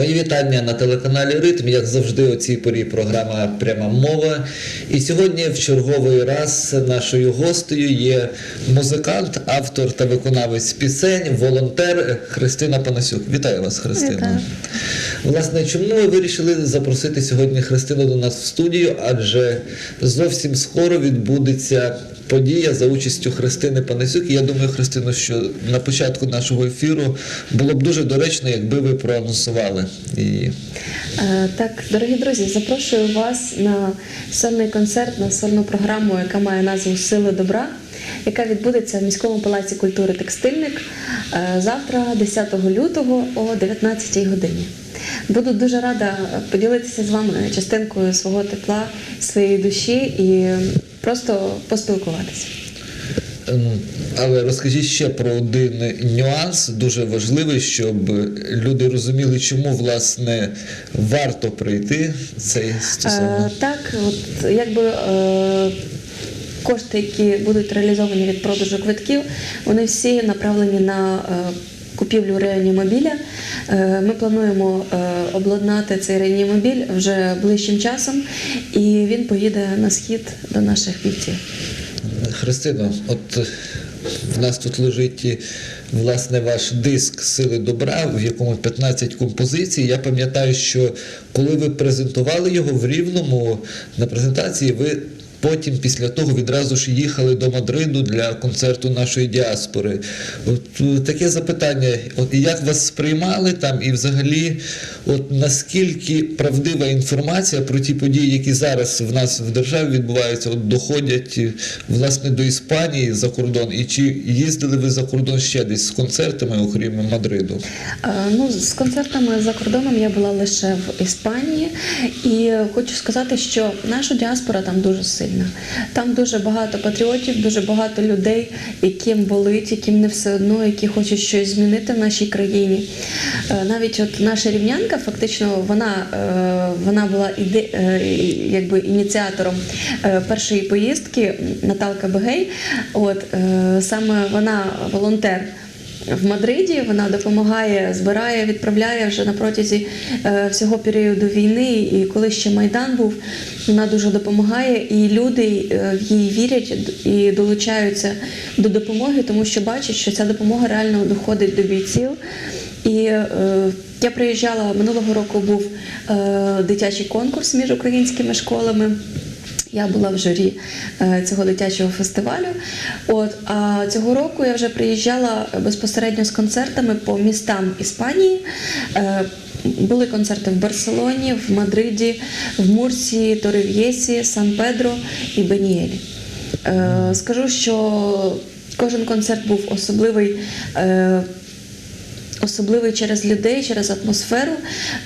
Мої вітання на телеканалі Ритм. Як завжди, у цій порі програма Пряма мова. І сьогодні в черговий раз нашою гостею є музикант, автор та виконавець пісень, волонтер Христина Панасюк. Вітаю вас, Христина. Вітаю. Власне, чому ми вирішили запросити сьогодні Христину до нас в студію? Адже зовсім скоро відбудеться подія за участю Христини Панасюк. І я думаю, Христино, що на початку нашого ефіру було б дуже доречно, якби ви проанонсували її. Е, Так, дорогі друзі, запрошую вас на сольний концерт, на сольну програму, яка має назву Сили добра, яка відбудеться в міському палаці культури Текстильник е, завтра, 10 лютого о 19 годині. Буду дуже рада поділитися з вами частинкою свого тепла, своєї душі і просто поспілкуватися. Ем, Але розкажіть ще про один нюанс, дуже важливий, щоб люди розуміли, чому власне варто прийти цей стосовно. Е, так, от якби е, кошти, які будуть реалізовані від продажу квитків, вони всі направлені на е, купівлю реанімобіля. Е, ми плануємо е, обладнати цей реанімобіль вже ближчим часом, і він поїде на схід до наших бійців. Христино, от е, в нас тут лежить власне ваш диск Сили добра, в якому 15 композицій. Я пам'ятаю, що коли ви презентували його в Рівному на презентації, ви потім після того відразу ж їхали до Мадриду для концерту нашої діаспори. От е, таке запитання: от як вас сприймали там, і взагалі, от наскільки правдива інформація про ті події, які зараз в нас в державі відбуваються, от доходять е, власне до Іспанії за кордон, і чи їздили ви за кордон ще десь з концертами, окрім Мадриду? Е, Ну, з концертами за кордоном я була лише в Іспанії, і хочу сказати, що наша діаспора там дуже сильна. Там дуже багато патріотів, дуже багато людей, яким болить, яким не все одно, які хочуть щось змінити в нашій країні. Е, Навіть от наша рівнянка, фактично, вона, е, вона була іде, якби ініціатором е, першої поїздки Наталка Бегей. От саме вона волонтер в Мадриді. Вона допомагає, збирає, відправляє вже на протязі е, всього періоду війни. І коли ще майдан був, вона дуже допомагає, і люди е, в її вірять і долучаються до допомоги, тому що бачать, що ця допомога реально доходить до бійців. І е, я приїжджала минулого року. Був е, дитячий конкурс між українськими школами. Я була в журі е, цього дитячого фестивалю. От а цього року я вже приїжджала безпосередньо з концертами по містам Іспанії. Е, Були концерти в Барселоні, в Мадриді, в Мурсії, Торев'єсі, Сан-Педро і Беніелі. Е, Скажу, що кожен концерт був особливий. Особливий через людей, через атмосферу.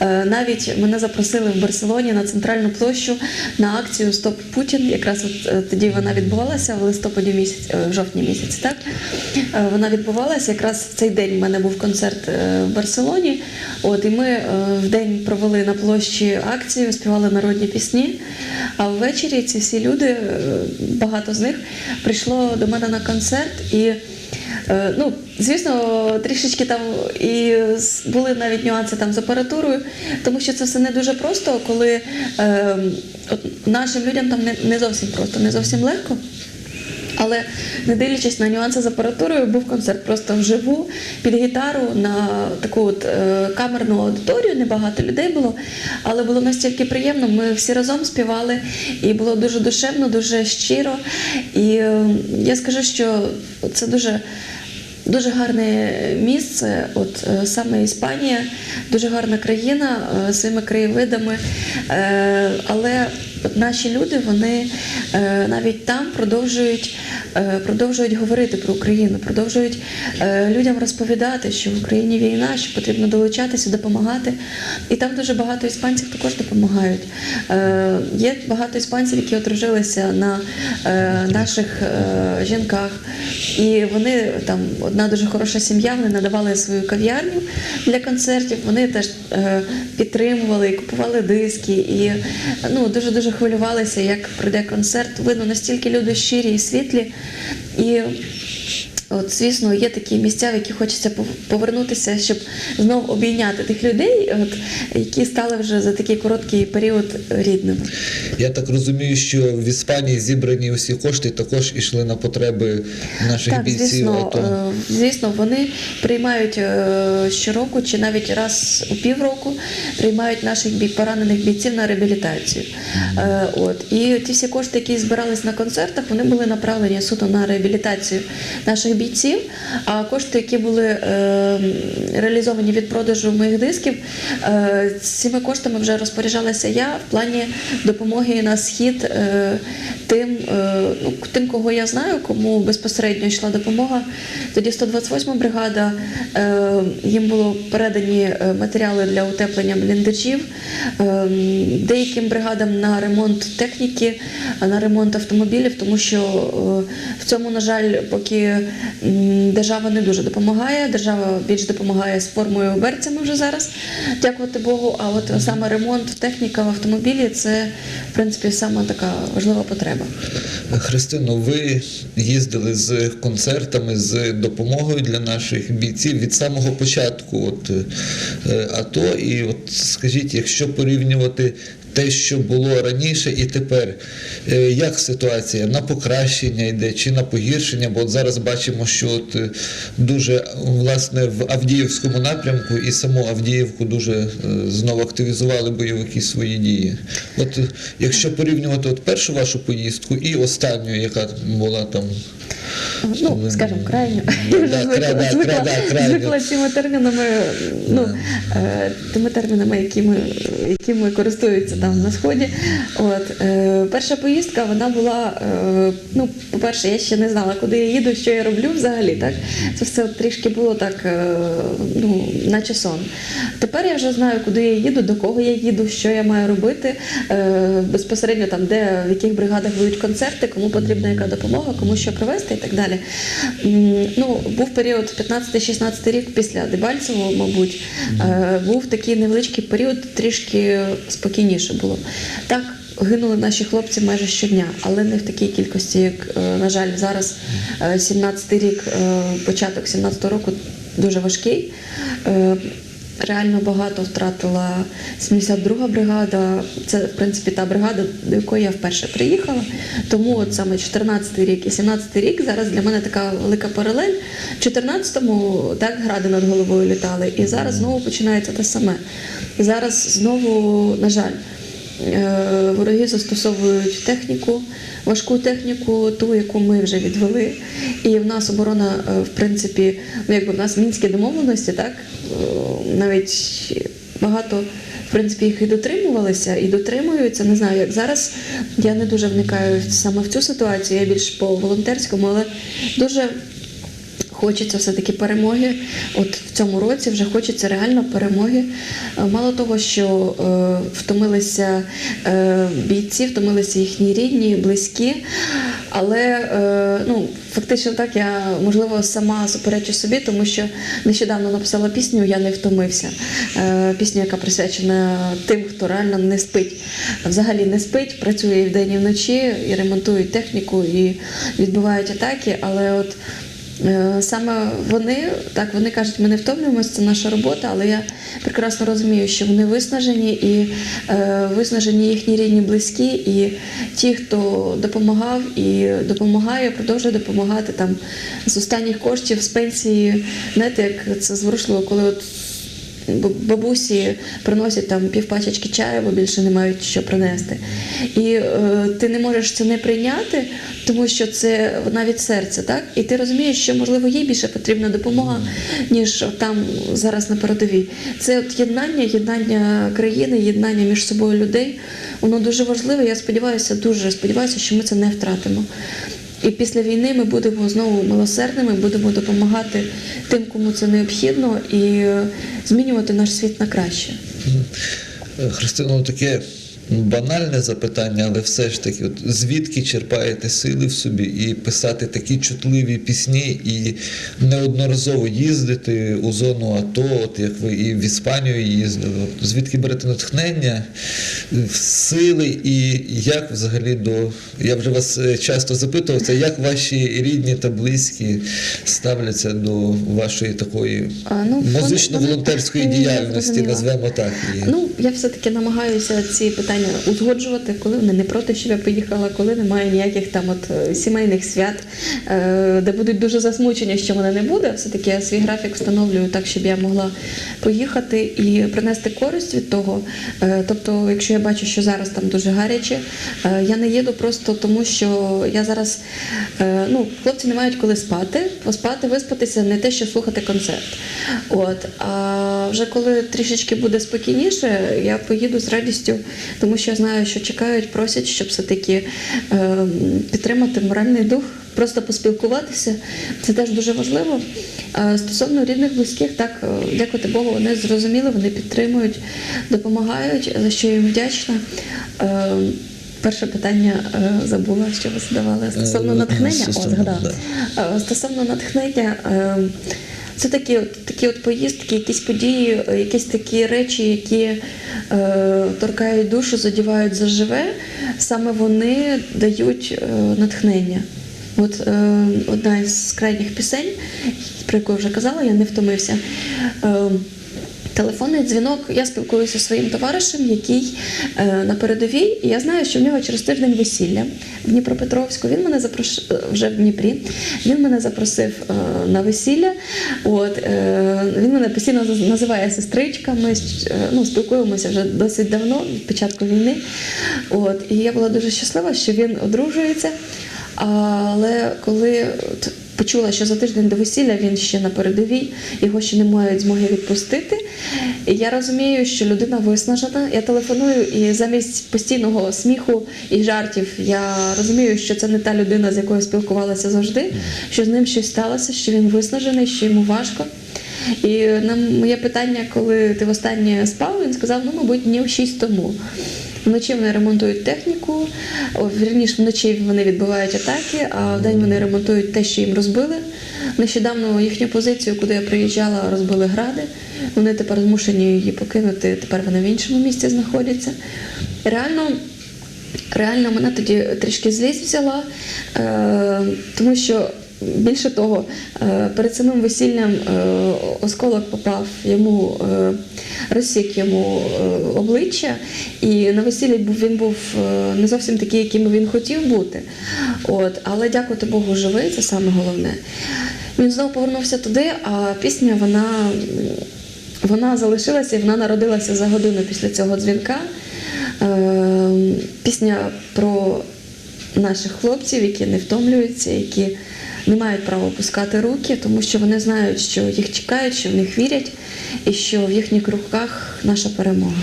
Е, Навіть мене запросили в Барселоні на центральну площу на акцію Стоп Путін. Якраз от е, тоді вона відбувалася в листопаді місяць, е, в жовтні місяці. Так вона відбувалася. Якраз в цей день в мене був концерт в Барселоні. От і ми в день провели на площі акцію, співали народні пісні. А ввечері ці всі люди, багато з них, прийшло до мене на концерт і. Е, Ну, звісно, трішечки там і були навіть нюанси там з апаратурою, тому що це все не дуже просто, коли е, от нашим людям там не, не зовсім просто, не зовсім легко. Але не дивлячись на нюанси з апаратурою, був концерт просто вживу під гітару на таку от е, камерну аудиторію. Небагато людей було, але було настільки приємно. Ми всі разом співали, і було дуже душевно, дуже щиро. І е, я скажу, що це дуже. Дуже гарне місце, от е, саме Іспанія, дуже гарна країна е, своїми краєвидами. Е, але наші люди вони е, навіть там продовжують, е, продовжують говорити про Україну, продовжують е, людям розповідати, що в Україні війна, що потрібно долучатися, допомагати. І там дуже багато іспанців також допомагають. Є багато іспанців, які одружилися на наших жінках, і вони там одна дуже хороша сім'я, вони надавали свою кав'ярню для концертів. Вони теж підтримували і купували диски, і ну дуже дуже хвилювалися, як пройде концерт. Видно, настільки люди щирі і світлі. І От, звісно, є такі місця, в які хочеться повернутися, щоб знов обійняти тих людей, от, які стали вже за такий короткий період рідними. Я так розумію, що в Іспанії зібрані усі кошти також ішли на потреби наших Так, бійців. звісно, АТО. е, звісно, вони приймають е, щороку чи навіть раз у півроку приймають наших поранених бійців на реабілітацію. Е, От і ті всі кошти, які збирались на концертах, вони були направлені суто на реабілітацію наших бійців. А кошти, які були е, реалізовані від продажу моїх дисків, е, цими коштами вже розпоряджалася я в плані допомоги на схід е, тим, ну, тим, кого я знаю, кому безпосередньо йшла допомога. Тоді 128 бригада, їм було передані матеріали для утеплення бліндажів, деяким бригадам на ремонт техніки, на ремонт автомобілів, тому що в цьому, на жаль, поки держава не дуже допомагає. Держава більш допомагає з формою берцями вже зараз, дякувати Богу. А от саме ремонт техніка в автомобілі це в принципі саме така важлива потреба. Христино, ви їздили з концертами, з допомогою для наших бійців від самого початку от, е, АТО. І от скажіть, якщо порівнювати те, що було раніше і тепер, е, як ситуація на покращення йде чи на погіршення? Бо от зараз бачимо, що от е, дуже власне в Авдіївському напрямку і саму Авдіївку дуже е, знову активізували бойовики свої дії. От якщо порівнювати от першу вашу поїздку і останню, яка була там. Ну, скажімо, крайньо. Да, вже звикла, да, звикла, да, звикла цими термінами, ну, тими термінами, якими, якими користуються там на сході. От, е, перша поїздка вона була, е, ну, по-перше, я ще не знала, куди я їду, що я роблю взагалі. Так? Це все трішки було так, е, ну, наче сон. Тепер я вже знаю, куди я їду, до кого я їду, що я маю робити. Е, безпосередньо там, де в яких бригадах будуть концерти, кому потрібна яка допомога, кому що привезти і так далі. М, Ну, був період 15-16 рік після Дебальцевого, мабуть, е, був такий невеличкий період, трішки спокійніше було. Так, гинули наші хлопці майже щодня, але не в такій кількості, як, е, на жаль, зараз 17-й рік, е, початок 17-го року дуже важкий. Е, Реально багато втратила 72-га бригада. Це, в принципі, та бригада, до якої я вперше приїхала. Тому от саме 14-й рік і 17-й рік зараз для мене така велика паралель. В 14-му так гради над головою літали, і зараз знову починається те саме. І зараз знову, на жаль, Е, Вороги застосовують техніку, важку техніку, ту, яку ми вже відвели. І в нас оборона, е, в принципі, ну якби в нас мінські домовленості, так е, навіть багато. В принципі, їх і дотримувалися, і дотримуються. Не знаю, як зараз. Я не дуже вникаю саме в цю ситуацію, я більш по волонтерському, але дуже Хочеться все-таки перемоги. От в цьому році вже хочеться реально перемоги. Е, Мало того, що е, втомилися е, бійці, втомилися їхні рідні, близькі. Але е, ну, фактично так я можливо сама суперечу собі, тому що нещодавно написала пісню Я не втомився. Е, пісню, яка присвячена тим, хто реально не спить. Взагалі не спить, працює і вдень, і вночі, і ремонтують техніку, і відбивають атаки. Але от Саме вони, так вони кажуть, ми не втомлюємося, це наша робота, але я прекрасно розумію, що вони виснажені і е, виснажені їхні рідні близькі, і ті, хто допомагав і допомагає, продовжує допомагати там з останніх коштів, з пенсії. Знаєте, як це зворушливо, коли от бабусі приносять там півпачечки чаю, бо більше не мають що принести. І е, ти не можеш це не прийняти, тому що це навіть серце, так? І ти розумієш, що можливо їй більше потрібна допомога, ніж там зараз на передовій. Це от єднання, єднання країни, єднання між собою людей. Воно дуже важливе. Я сподіваюся, дуже сподіваюся, що ми це не втратимо. І після війни ми будемо знову милосердними, будемо допомагати тим, кому це необхідно, і е, змінювати наш світ на краще. Христина, таке банальне запитання, але все ж таки, от звідки черпаєте сили в собі і писати такі чутливі пісні, і неодноразово їздити у зону АТО, от як ви і в Іспанію їздили. От звідки берете натхнення, е, сили, і як взагалі до. Я вже вас е, часто запитував, це як ваші рідні та близькі ставляться до вашої такої ну, музично-волонтерської діяльності, назвемо так її. Ну, я все-таки намагаюся ці питання узгоджувати, коли вони не проти, щоб я поїхала, коли немає ніяких там от е, сімейних свят, е, де будуть дуже засмучені, що мене не буде. Все-таки я свій графік встановлюю так, щоб я могла поїхати і принести користь від того. Е, Тобто, якщо я бачу, що зараз там дуже гаряче, я не їду просто тому, що я зараз ну, хлопці не мають коли спати, поспати, виспатися, не те, що слухати концерт. От а вже коли трішечки буде спокійніше, я поїду з радістю, тому що я знаю, що чекають, просять, щоб все-таки е, підтримати моральний дух, просто поспілкуватися. Це теж дуже важливо. Е, стосовно рідних, близьких, так е, дякувати Богу, вони зрозуміли, вони підтримують, допомагають, за що я їм вдячна. Е, Перше питання е, забула, що ви задавали стосовно Е, натхнення. О, стосовно, згадала. да. Е, Стосовно натхнення, це такі, от, такі от поїздки, якісь події, якісь такі речі, які е, торкають душу, задівають заживе, саме вони дають е, натхнення. От е, одна із крайніх пісень, про яку я вже казала, я не втомився. Е, Телефонний дзвінок, я спілкуюся зі своїм товаришем, який е, на передовій, і я знаю, що в нього через тиждень весілля в Дніпропетровську. Він мене запросив вже в Дніпрі. Він мене запросив е, на весілля. От е, він мене постійно називає сестричками. щ- е, Ну, спілкуємося вже досить давно, від початку війни. От і я була дуже щаслива, що він одружується. Але коли почула, що за тиждень до весілля він ще на передовій, його ще не мають змоги відпустити. І я розумію, що людина виснажена. Я телефоную і замість постійного сміху і жартів я розумію, що це не та людина, з якою спілкувалася завжди, що з ним щось сталося, що він виснажений, що йому важко. І на моє питання, коли ти востаннє спав, він сказав, ну, мабуть, днів шість тому. Вночі вони ремонтують техніку, вірніше вночі вони відбивають атаки, а вдень вони ремонтують те, що їм розбили. Нещодавно їхню позицію, куди я приїжджала, розбили гради. Вони тепер змушені її покинути. Тепер вони в іншому місці знаходяться. Реально, реально мене тоді трішки злість взяла, е, тому що більше того, е, перед самим весіллям е, осколок попав йому, е, розсік йому обличчя, і на весіллі він був не зовсім такий, яким він хотів бути. От, але дякувати Богу, живий, це саме головне. Він знову повернувся туди, а пісня вона. Вона залишилася і вона народилася за годину після цього дзвінка. Пісня про наших хлопців, які не втомлюються, які не мають права опускати руки, тому що вони знають, що їх чекають, що в них вірять, і що в їхніх руках наша перемога.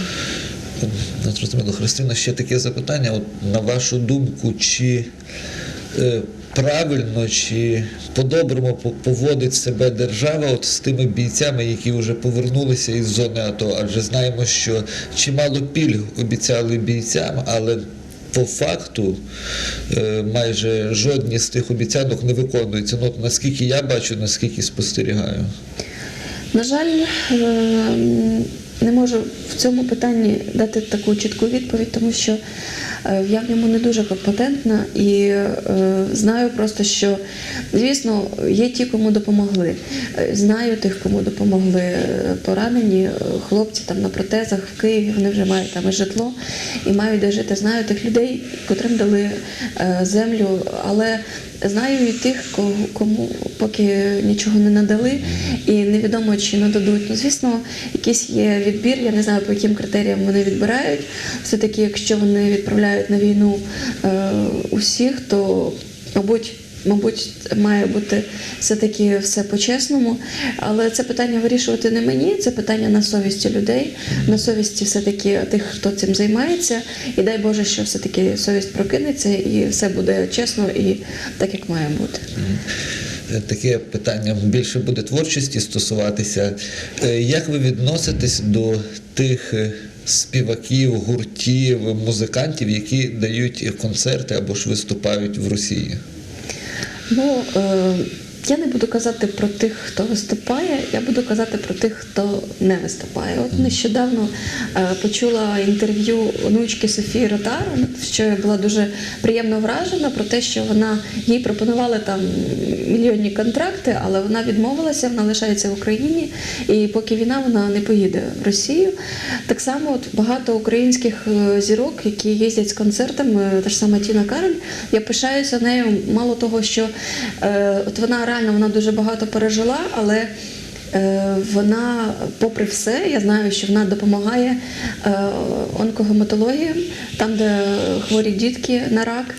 Зрозуміло, Христина, ще таке запитання. От, на вашу думку, чи е, правильно, чи по-доброму поводить себе держава от з тими бійцями, які вже повернулися із зони АТО? Адже знаємо, що чимало пільг обіцяли бійцям, але по факту е, майже жодні з тих обіцянок не виконуються. Ну, наскільки я бачу, наскільки спостерігаю. На жаль, е, не можу в цьому питанні дати таку чітку відповідь, тому що я в ньому не дуже компетентна і е, знаю просто, що звісно є ті, кому допомогли. Е, Знаю тих, кому допомогли е, поранені е, хлопці там на протезах в Києві. Вони вже мають там і житло і мають де жити. Знаю тих людей, котрим дали е, землю, але знаю і тих, кому поки нічого не надали, і невідомо чи нададуть. Ну, звісно, якийсь є відбір. Я не знаю, по яким критеріям вони відбирають. Все-таки, якщо вони відправляють на війну е, усіх, то мабуть. Мабуть, має бути все-таки все по-чесному, але це питання вирішувати не мені, це питання на совісті людей, на совісті все-таки тих, хто цим займається. І дай Боже, що все-таки совість прокинеться і все буде чесно і так, як має бути. Е, Таке питання більше буде творчості стосуватися. Е, Як ви відноситесь до тих е, співаків, гуртів, музикантів, які дають концерти або ж виступають в Росії? Ну, е, я не буду казати про тих, хто виступає, я буду казати про тих, хто не виступає. От нещодавно е, почула інтерв'ю онучки Софії Ротар, що я була дуже приємно вражена про те, що вона їй пропонували там мільйонні контракти, але вона відмовилася, вона лишається в Україні, і поки війна вона не поїде в Росію. Так само от багато українських е, зірок, які їздять з концертами, та ж сама Тіна Кароль, я пишаюся нею. Мало того, що е, от вона реально вона дуже багато пережила, але е, вона, попри все, я знаю, що вона допомагає е, онкогематологіям, там, де хворі дітки на рак.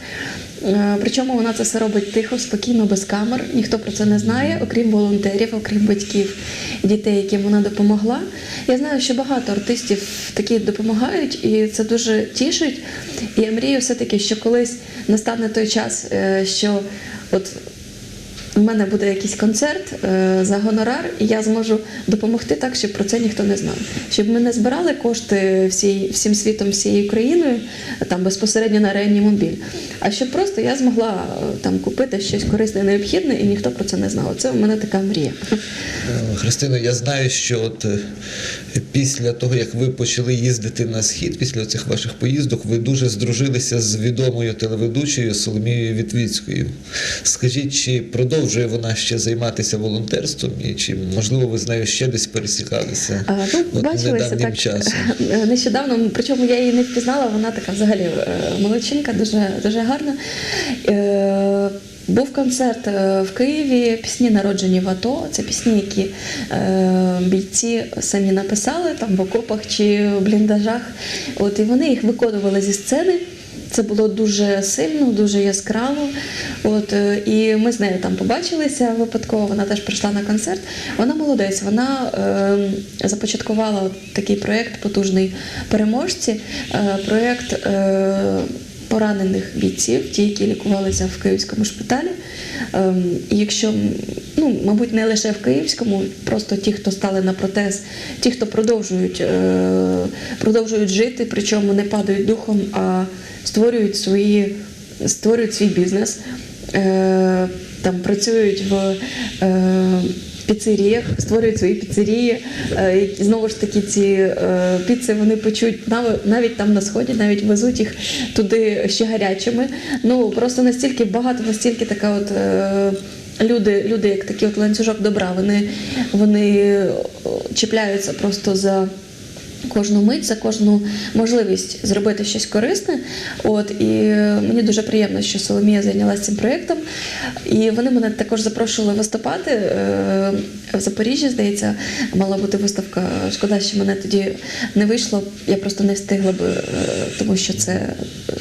Е, Причому вона це все робить тихо, спокійно, без камер. Ніхто про це не знає, окрім волонтерів, окрім батьків дітей, яким вона допомогла. Я знаю, що багато артистів такі допомагають, і це дуже тішить. І я мрію все-таки, що колись настане той час, що от у мене буде якийсь концерт е, за гонорар, і я зможу допомогти так, щоб про це ніхто не знав. Щоб ми не збирали кошти всій, всім світом, всією країною, там безпосередньо на реанімобіль, а щоб просто я змогла е, там купити щось корисне, необхідне, і ніхто про це не знав. Це в мене така мрія. Е, Христино, я знаю, що от після того, як ви почали їздити на схід, після цих ваших поїздок, ви дуже здружилися з відомою телеведучою Соломією Вітвіцькою. Скажіть, чи продовжує вона ще займатися волонтерством, і чи можливо ви з нею ще десь пересікалися А, ну, от бачилися так часом? нещодавно, причому я її не впізнала, вона така взагалі е, молодчинка, дуже, дуже гарна. Е, Був концерт е, в Києві, пісні народжені в АТО. Це пісні, які е, бійці самі написали там в окопах чи в бліндажах. От, і вони їх виконували зі сцени. Це було дуже сильно, дуже яскраво. От, е, і ми з нею там побачилися випадково. Вона теж прийшла на концерт. Вона молодець, вона е, започаткувала такий проєкт потужний переможці. Е, проєкт е, поранених бійців, ті, які лікувалися в київському шпиталі. Ем, І якщо, ну, мабуть, не лише в Київському, просто ті, хто стали на протез, ті, хто продовжують, е, продовжують жити, причому не падають духом, а створюють свої, створюють свій бізнес, там працюють в. Е, піцеріях, створюють свої піцерії. Е, Знову ж таки, ці е, піци вони печуть нав- навіть там на сході, навіть везуть їх туди ще гарячими. Ну просто настільки багато, настільки така от. е, Люди, люди, як такий от ланцюжок добра, вони, вони чіпляються просто за кожну мить, за кожну можливість зробити щось корисне. От і мені дуже приємно, що Соломія зайнялася цим проєктом. І вони мене також запрошували виступати е, в Запоріжжі. Здається, мала бути виставка. Шкода, що мене тоді не вийшло. Я просто не встигла би, е, тому що це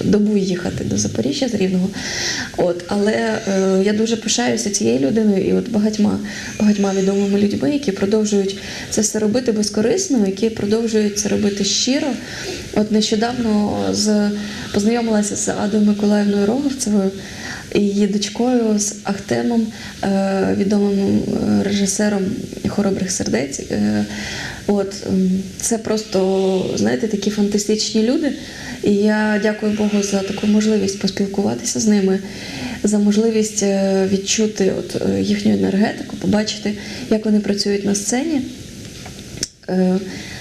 добу їхати до Запоріжжя з Рівного. От, але е, я дуже пишаюся цією людиною і от багатьма, багатьма відомими людьми, які продовжують це все робити безкорисно, які продовжують це робити щиро. От нещодавно з познайомилася з Адою Миколаївною Роговцевою її дочкою з Ахтемом, е, відомим е, режисером хоробрих сердець. Е, От це просто знаєте такі фантастичні люди. І я дякую Богу за таку можливість поспілкуватися з ними, за можливість відчути от їхню енергетику, побачити, як вони працюють на сцені.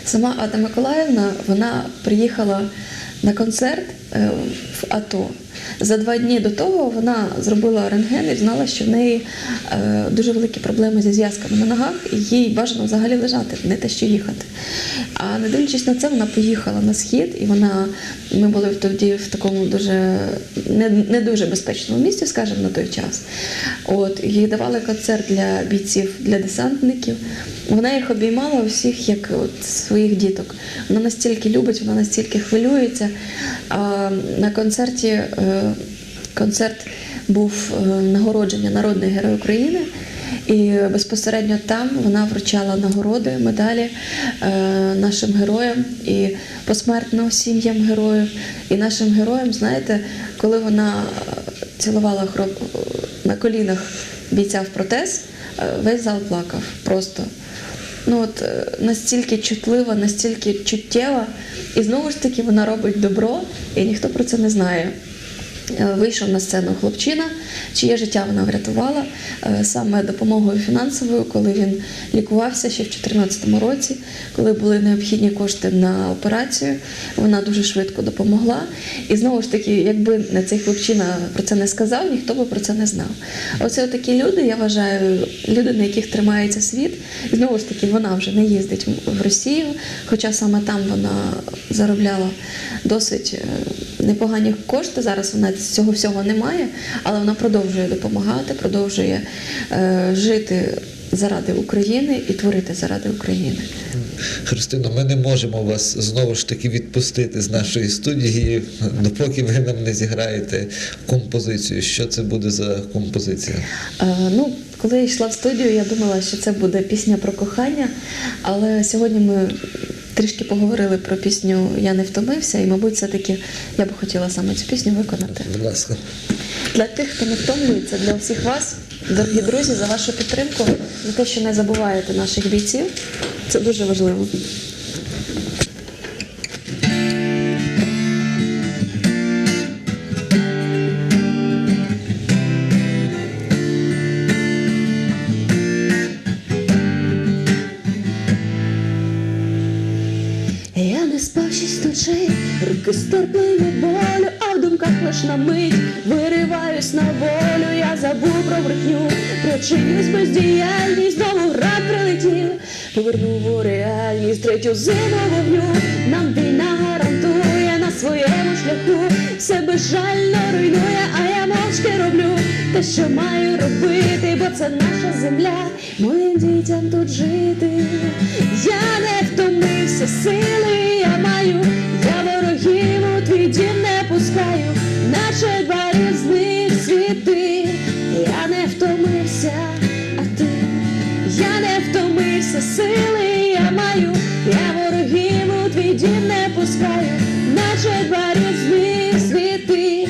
Сама Ада Миколаївна вона приїхала на концерт в АТО. За два дні до того вона зробила рентген і знала, що в неї е, дуже великі проблеми зі зв'язками на ногах, і їй бажано взагалі лежати, не те, що їхати. А не дивлячись на це, вона поїхала на схід, і вона ми були тоді в такому дуже не, не дуже безпечному місці, скажімо, на той час. От їй давали концерт для бійців, для десантників. Вона їх обіймала усіх як от своїх діток. Вона настільки любить, вона настільки хвилюється. А на концерті е, концерт був е, нагородження Народний герой України. І безпосередньо там вона вручала нагороди, медалі е, нашим героям і посмертно сім'ям героїв. І нашим героям, знаєте, коли вона е, цілувала на колінах бійця в протез, е, весь зал плакав просто. Ну от е, настільки чутлива, настільки чуттєва. І знову ж таки вона робить добро, і ніхто про це не знає. Е, Вийшов на сцену хлопчина, чиє життя вона врятувала е, саме допомогою фінансовою, коли він лікувався ще в 2014 році, коли були необхідні кошти на операцію. Вона дуже швидко допомогла. І знову ж таки, якби цей хлопчина про це не сказав, ніхто би про це не знав. Оце такі люди, я вважаю, люди, на яких тримається світ. І знову ж таки, вона вже не їздить в Росію, хоча саме там вона заробляла досить е, непогані кошти. Зараз вона цього всього немає, але вона продовжує допомагати, продовжує е, жити заради України і творити заради України. Христино, ми не можемо вас знову ж таки відпустити з нашої студії, допоки ви нам не зіграєте композицію. Що це буде за композиція? Е, ну, коли я йшла в студію, я думала, що це буде пісня про кохання, але сьогодні ми трішки поговорили про пісню Я не втомився, і, мабуть, все-таки я би хотіла саме цю пісню виконати. Будь ласка. Для тих, хто не втомлюється, для всіх вас, дорогі друзі, за вашу підтримку, за те, що не забуваєте наших бійців. Це дуже важливо. Стерпли болю, а в думках лиш на мить вириваюсь на волю, я забув про брехню, про чиюсь бездіяльність, знову град прилетів, повернув у реальність третю зиму вогню, нам війна гарантує на своєму шляху, все безжально руйнує, а я мовчки роблю те, що маю робити, бо це наша земля, моїм дітям тут жити. Я не втомився сили, я маю, я дім не пускаю, наче два різних світи. Я не втомився, а ти, я не втомився сили, я маю, я ворогів у твій дім не пускаю, наче два різних світи.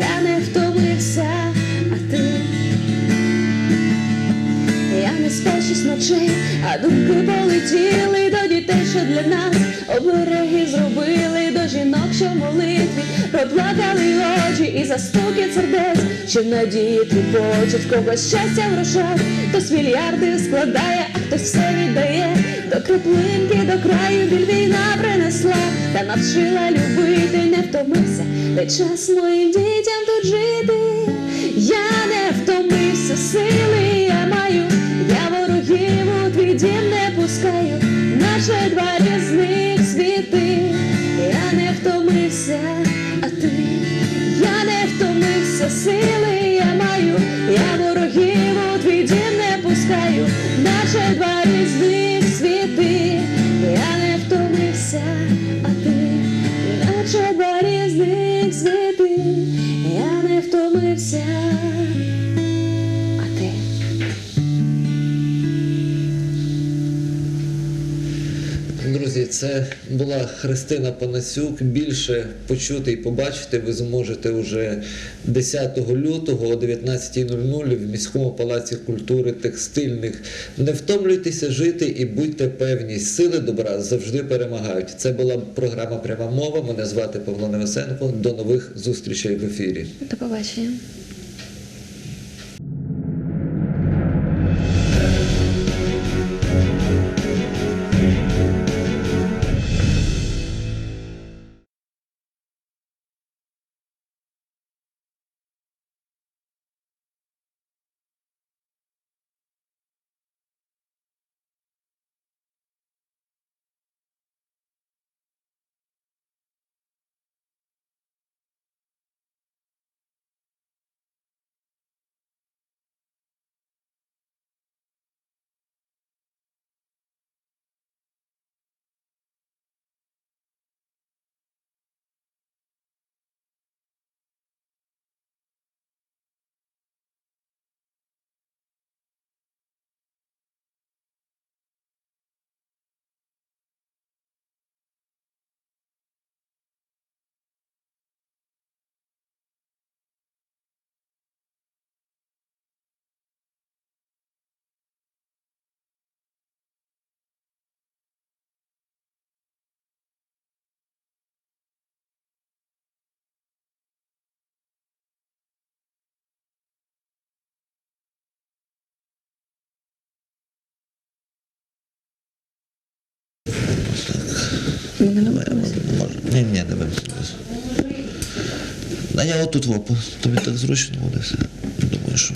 Я не втомився, а ти. Я не спав шість ночей, а думки полетіли до дітей, що для нас обереги зробили до жінок, що молитві. Проплакали очі і застукіт сердець, що в надії тріпочуть, в когось щастя в грошах, хтось мільярди складає, а хтось все віддає. До краплинки, до краю біль війна принесла. Та навчила любити, не втомився, дай час моїм дітям тут жити. Я ворогів у твій дім не пускаю, наче два різних світи. Я не втомився, а ти, наче два різних світи. Я не втомився, а ти. Друзі, це була Христина Панасюк. Більше почути і побачити ви зможете уже 10 лютого о 19.00 в міському палаці культури текстильних. Не втомлюйтеся жити і будьте певні, сили добра завжди перемагають. Це була програма Пряма мова. Мене звати Павло Невесенко. До нових зустрічей в ефірі. До побачення. Давай. Ні, ні, не вимкнулося. А я отут в вопу. Тобі так зручно буде все. Думаю, що